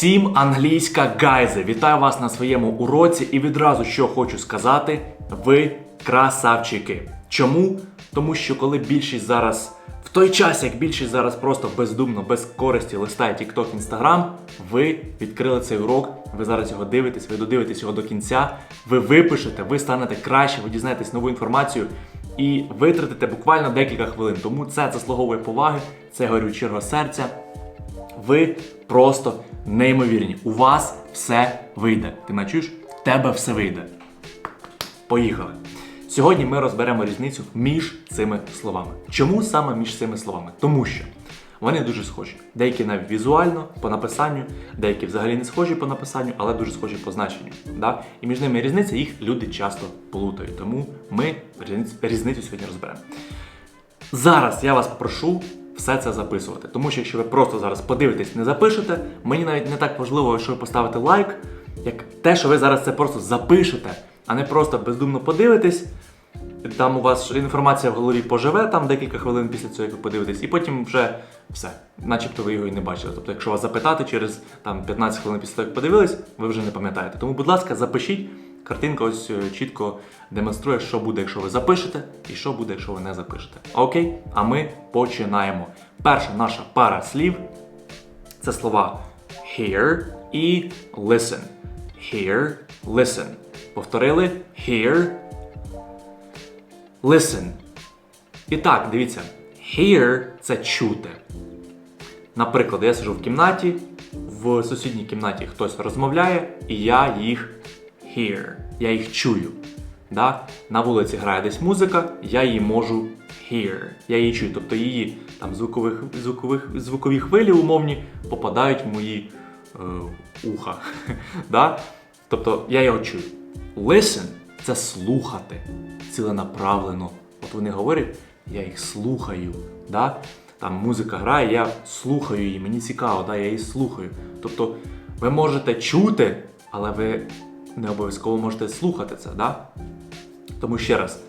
Всім англійська гайзе! Вітаю вас на своєму уроці і відразу що хочу сказати: ви красавчики. Чому? Тому що коли більшість зараз, в той час, як більшість зараз просто бездумно, без користі листає TikTok, Instagram, ви відкрили цей урок, ви зараз його дивитесь, ви додивитесь його до кінця, ви випишете, ви станете краще, ви дізнаєтесь нову інформацію і витратите буквально декілька хвилин. Тому це заслуговує поваги, це щирого серця. Ви просто неймовірні. У вас все вийде. Ти мене? В тебе все вийде. Поїхали. Сьогодні ми розберемо різницю між цими словами. Чому саме між цими словами? Тому що вони дуже схожі. Деякі навіть візуально по написанню, деякі взагалі не схожі по написанню, але дуже схожі по значенню. Да? І між ними різниця, їх люди часто плутають. Тому ми різницю, сьогодні розберемо. Зараз я вас попрошу все це записувати. Тому що якщо ви просто зараз подивитесь, не запишете, мені навіть не так важливо, що ви поставите лайк, як те, що ви зараз це просто запишете, а не просто бездумно подивитесь. Там у вас інформація в голові поживе там декілька хвилин після цього, як ви подивитесь, і потім вже все, начебто ви його і не бачили. Тобто, якщо вас запитати через там 15 хвилин після того, як подивились, ви вже не пам'ятаєте. Тому, будь ласка, запишіть. Картинка ось е, чітко демонструє, що буде, якщо ви запишете, і що буде, якщо ви не запишете. Окей? А ми починаємо. Перша наша пара слів це слова hear і listen. Hear, listen. Повторили hear, listen. І так, дивіться, hear це чути. Наприклад, я сижу в кімнаті, в сусідній кімнаті хтось розмовляє, і я їх hear. Я їх чую. Да? На вулиці грає десь музика, я її можу hear. Я її чую. Тобто її там звукових, звукових, звукові хвилі умовні попадають в мої е, уха. да? Тобто я його чую. Listen це слухати ціленаправлено. От вони говорять, я їх слухаю. Да? Там музика грає, я слухаю її, мені цікаво, да? я її слухаю. Тобто ви можете чути, але ви не обов'язково можете слухати це, да? Тому ще раз,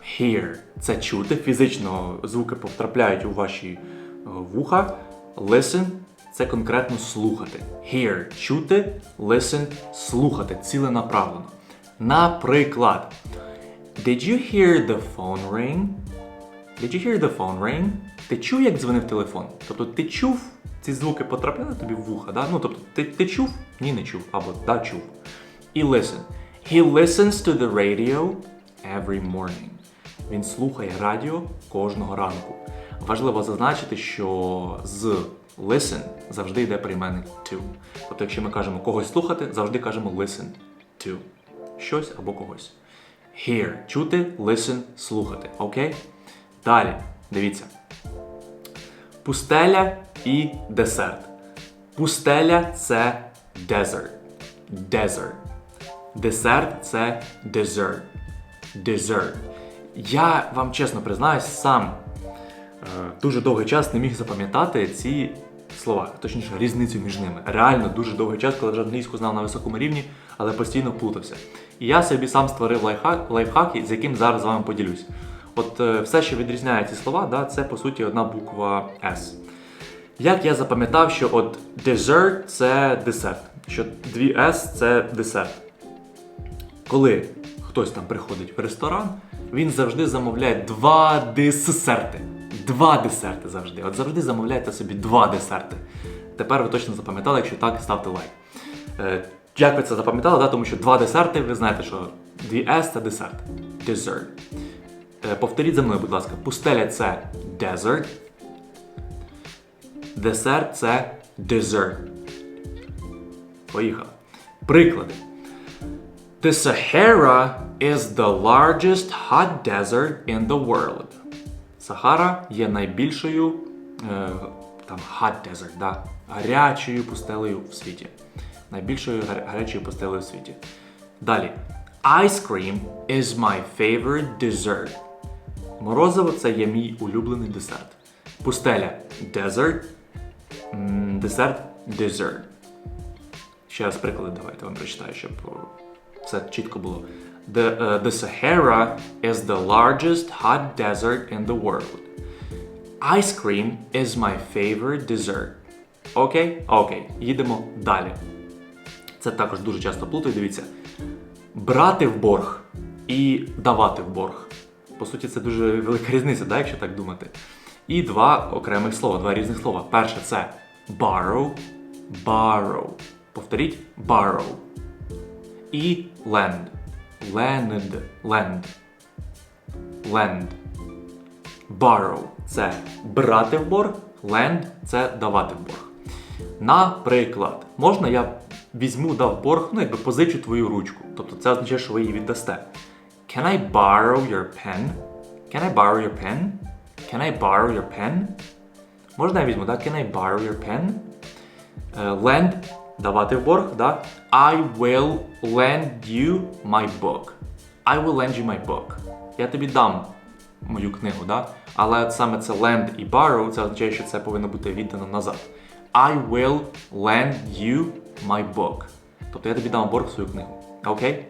hear це чути, фізично звуки потрапляють у ваші е, вуха. Listen це конкретно слухати. Hear чути, listen слухати ціленаправлено. Наприклад, Did you hear the phone ring? Did you hear the phone ring? Ти чув, як дзвонив телефон? Тобто ти чув, ці звуки потрапляли тобі в вуха, да? Ну, тобто ти, ти чув? Ні, не чув, або да, чув. І listen. He listens to the radio every morning. Він слухає радіо кожного ранку. Важливо зазначити, що з listen завжди йде прийменник to. Тобто, якщо ми кажемо когось слухати, завжди кажемо listen to. Щось або когось. Hear – чути, listen – слухати. Окей? Далі, дивіться. Пустеля і десерт. Пустеля це desert. Desert. Десерт це dessert. Dessert. Я вам чесно признаюсь, сам е, дуже довгий час не міг запам'ятати ці слова, точніше, різницю між ними. Реально дуже довгий час, коли вже англійську знав на високому рівні, але постійно плутався. І я собі сам створив лайфхак, лайфхак з яким зараз з вами поділюсь. От е, все, що відрізняє ці слова, да, це по суті одна буква S. Як я запам'ятав, що от dessert – це десерт, що дві S – це десерт. Коли хтось там приходить в ресторан, він завжди замовляє два десерти. Два десерти завжди. От завжди замовляєте собі два десерти. Тепер ви точно запам'ятали, якщо так, ставте лайк. Е, як ви це запам'ятали? Да? Тому що два десерти, ви знаєте, що дві це десерт. Dessert. Е, повторіть за мною, будь ласка. Пустеля це desert. Десерт це dessert. Поїхали. Приклади. The Sahara is the largest hot desert in the world. Сахара є найбільшою е, там hot desert, да, гарячою пустелею в світі. Найбільшою гарячою пустелею в світі. Далі. Ice cream is my favorite dessert. Морозиво це є мій улюблений десерт. Пустеля desert. Десерт dessert. Ще раз приклади давайте вам прочитаю, щоб все чітко було. The, uh, the Sahara is the largest hot desert in the world. Ice cream is my favorite dessert. Окей? Окей. Їдемо далі. Це також дуже часто плутають, дивіться. Брати в борг і давати в борг. По суті, це дуже велика різниця, да, якщо так думати. І два окремих слова, два різних слова. Перше це borrow, borrow. Повторіть borrow. І lend. Lend. Lend. Lend. Borrow це брати в борг, lend це давати в борг. Наприклад, можна я візьму дав борг, ну якби позичу твою ручку. Тобто це означає, що ви її віддасте. Can I borrow your pen? Can I borrow your pen? Can I borrow your pen? Можна я візьму, так? Can I borrow your pen? Е, lend давати в борг, да? I will lend you my book. I will lend you my book. Я тобі дам мою книгу, да? Але саме це lend і borrow, це означає, що це повинно бути віддано назад. I will lend you my book. Тобто я тобі дам в борг свою книгу. Окей?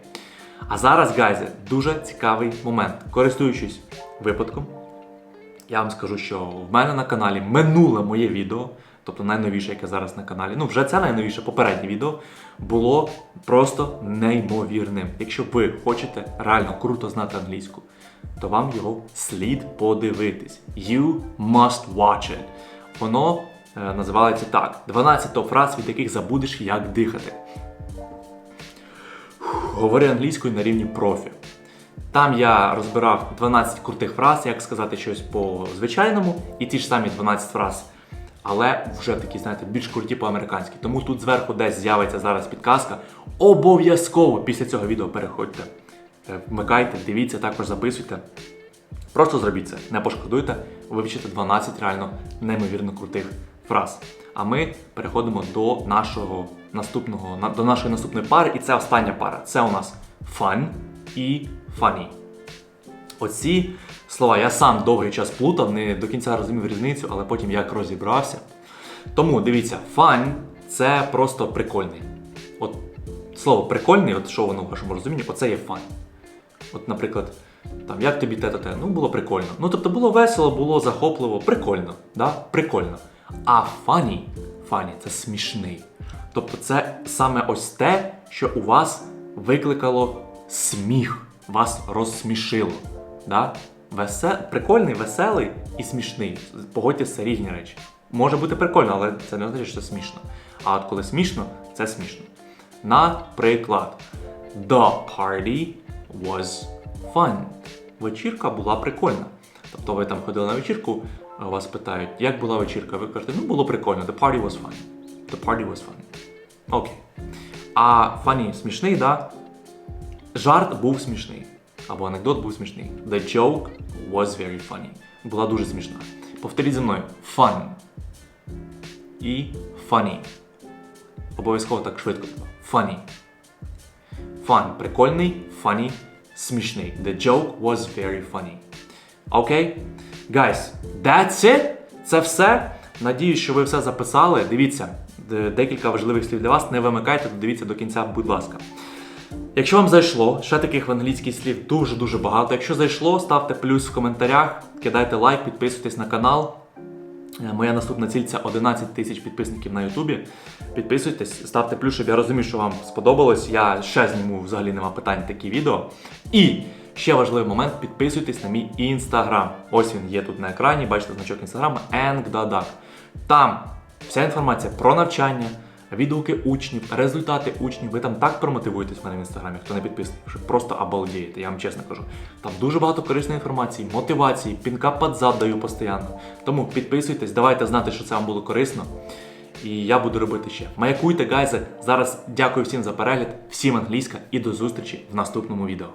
А зараз, гайзи, дуже цікавий момент. Користуючись випадком, я вам скажу, що в мене на каналі минуле моє відео, тобто найновіше, яке зараз на каналі, ну вже це найновіше попереднє відео, було просто неймовірним. Якщо ви хочете реально круто знати англійську, то вам його слід подивитись. You must watch it. Воно е, називається так: 12 топ фраз, від яких забудеш, як дихати. Говори англійською на рівні профі. Там я розбирав 12 крутих фраз, як сказати щось по звичайному, і ті ж самі 12 фраз, але вже такі, знаєте, більш круті по-американськи. Тому тут зверху десь з'явиться зараз підказка. Обов'язково після цього відео переходьте, е, вмикайте, дивіться, також записуйте. Просто зробіть це, не пошкодуйте, вивчите 12 реально неймовірно крутих фраз. А ми переходимо до нашого наступного до нашої наступної пари, і це остання пара. Це у нас fun і funny. Оці слова я сам довгий час плутав, не до кінця розумів різницю, але потім як розібрався. Тому дивіться, fun це просто прикольний. От слово прикольний, от що воно в вашому розумінні, оце є fun. От, наприклад, там, як тобі те-то те? Ну, було прикольно. Ну, тобто було весело, було захопливо, прикольно. Да? Прикольно. А funny, funny це смішний. Тобто це саме ось те, що у вас викликало сміх, вас розсмішило. Да? Весе... Прикольний, веселий і смішний. Погодьтесь, це різні речі. Може бути прикольно, але це не означає, що це смішно. А от коли смішно, це смішно. Наприклад, The party was fun. Вечірка була прикольна. Тобто ви там ходили на вечірку, вас питають, як була вечірка? Ви кажете, ну було прикольно, the party was fun. The party was fun. Окей. А funny смішний, да? Жарт був смішний. Або анекдот був смішний. The joke was very funny. Була дуже смішна. Повторіть зі мною. Fun. І funny. Обов'язково так швидко. Funny. Fun. Прикольний, funny, смішний. The joke was very funny. Окей? Guys, that's it. Це все. Надіюсь, що ви все записали. Дивіться, декілька важливих слів для вас. Не вимикайте, дивіться до кінця, будь ласка. Якщо вам зайшло, ще таких в англійській слів дуже-дуже багато. Якщо зайшло, ставте плюс в коментарях, кидайте лайк, підписуйтесь на канал. Е, Моя наступна ціль це 11 тисяч підписників на Ютубі. Підписуйтесь, ставте плюс, щоб я розумів, що вам сподобалось. Я ще зніму взагалі нема питань такі відео. І ще важливий момент: підписуйтесь на мій інстаграм. Ось він є тут на екрані. Бачите значок інстаграма Енгдаdak. Там вся інформація про навчання, відгуки учнів, результати учнів. Ви там так промотивуєтесь в мене в інстаграмі, хто не підписаний, що просто обалдієте, я вам чесно кажу. Там дуже багато корисної інформації, мотивації, пінка під зад даю постійно. Тому підписуйтесь, давайте знати, що це вам було корисно. І я буду робити ще. Маякуйте, гайзи. Зараз дякую всім за перегляд, всім англійська і до зустрічі в наступному відео.